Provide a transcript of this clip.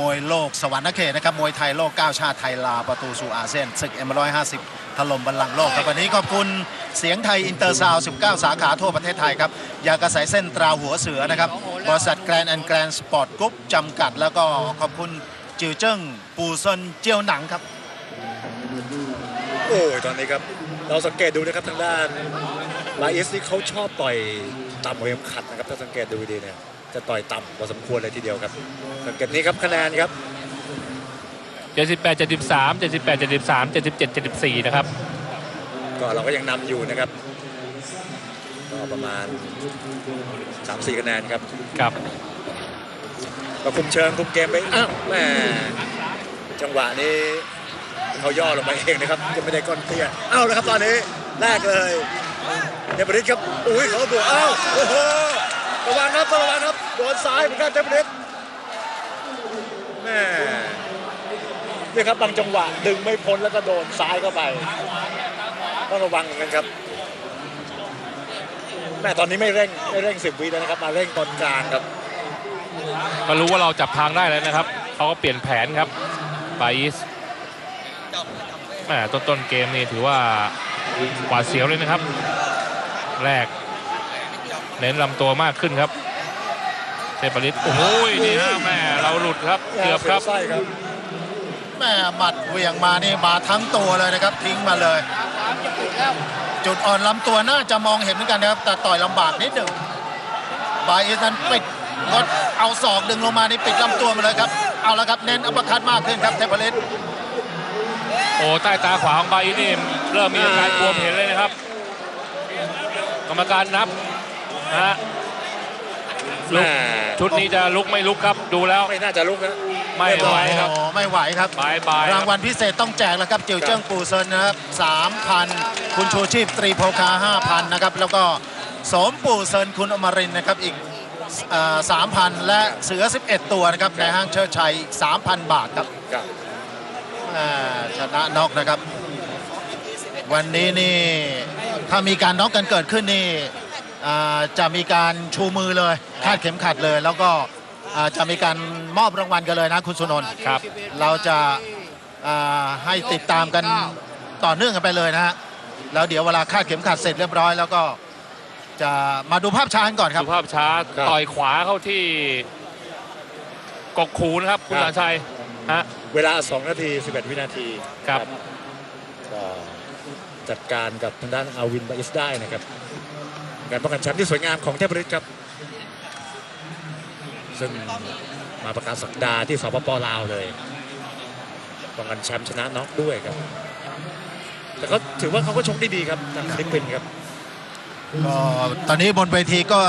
มวยโลกสวรรค์เขตนะครับมวยไทยโลก 9 ชาติไทยลาวประตูสู่อาเซียนศึก M150 ถล่มบัลลังก์โลกครับวันนี้ขอบคุณเสียงไทยอินเตอร์ซาว 19 สาขาทั่วประเทศไทยครับยากระสายเส้นตราหัวเสือนะครับบริษัทแกรนแอนด์แกรนสปอร์ตกรุ๊ปจำกัด แล้วก็ขอบคุณจิวเจิ้งปูเซินเจียวหนังครับ โอ้ยตอนนี้ครับเราสังเกตดูนะครับทางด้านลาเอสนี่เขาชอบต่อยต่ำกว่าเข็มขัดนะครับถ้าสังเกตดูดีเนี่ย จะต่อยต่ำพอสมควรเลยทีเดียวครับสังเกตนี้ครับคะแนนครับ78 73 78 73 77 74 นะครับ ก็เราก็ยังนำอยู่นะครับ ก็ประมาณ 3-4 คะแนนครับ ครับก็คุมเชิงคุมเกมไป อ้าวแม่จังหวะนี้เขาย่อลงไปเองนะครับยังไม่ได้ก้อนเตี้ยเอาแล้วครับตอนนี้แรกเลยเดบริสครับ อุ้ยเขาบวกเอ้าโอ้โห ระวังครับระวังครับโดนซ้ายเหมือนกันเดบริสแม่นี่ครับบางจังหวะดึงไม่พ้นแล้วก็โดนซ้ายเข้าไปต้องระวังเหมือนกันครับแม่ตอนนี้ไม่เร่งไม่เร่งสิบวิแล้วนะครับ มาเร่งตอนกลางครับก็รู้ว่าเราจับทางได้แล้วนะครับเขาก็เปลี่ยนแผนครับไบสแหมต้นต้นเกมนี่ถือว่าหวาดเสียวเลยนะครับ แรก เน้นลำตัวมากขึ้นครับเทปริสโอ้โหนี่ฮะแม่เราหลุดครับเกือบครับไส้ครับ แม่หมัดเหวี่ยงมานี่มาทั้งตัวเลยนะครับ ทิ้งมาเลย จุดอ่อนลำตัวน่าจะมองเห็นเหมือนกันนะครับ แต่ต่อยลำบากนิดหนึ่งบายเอสนั้นปิดกดเอาศอกดึงลงมานี่ปิดลำตัวมาเลยครับ เอาละครับเน้นอัปเปอร์คัดมากขึ้นครับเทพฤทธิ์โอ้ใต้ตาขวาของไบสนี่เริ่มมีอาการบวมเห็นเลยนะครับ กรรมการนับนะ ฮะลุกแม่ชุดนี้จะลุกไม่ลุกครับดูแล้ว ไม่น่าจะลุกนะ ไม่ไหวครับ โอ้ไม่ไหวครับ บายบาย รางวัลพิเศษต้องแจกแล้วครับเจียวเจิ้งปูเซินนะครับ3,000คุณชูชีพตรีโพคา5,000นะครับ แล้วก็สมปูเซินคุณอมรินทร์นะครับอีกเอ่อ3,000และเสือ 11 ตัวนะครับในห้างเชิดชัยอีก3,000บาทครับครับอ่าชนะน็อกนะครับ วันนี้นี่ถ้ามีการน็อกกันเกิดขึ้นนี่อ่า จะมีการชูมือเลยคาดเข็มขัดเลย แล้วก็อ่าจะมีการมอบรางวัลกันเลยนะคุณสุนนท์ครับ เราจะอ่าให้ติดตามกันต่อเนื่องกันไปเลยนะฮะแล้วเดี๋ยวเวลาคาดเข็มขัดเสร็จเรียบร้อยแล้วก็จะมาดูภาพช้ากันก่อนครับสุภาพช้าต่อยขวาเข้าที่กกขูนะครับคุณสารชัยฮะ เวลา 2 นาที 11 วินาทีครับ ก็จัดการกับทางด้านอาวินบาอิสได้นะครับ การป้องกันแชมป์ที่สวยงามของเทพฤทธิ์ครับซึ่งมาประกาศสัปดาห์ที่สปปลาวเลยป้องกันแชมป์ชนะน็อกด้วยครับ แต่ก็ถือว่าเขาก็ชกได้ดีครับทางฟิลิปปินส์ครับก็ตอนนี้บนเวทีก็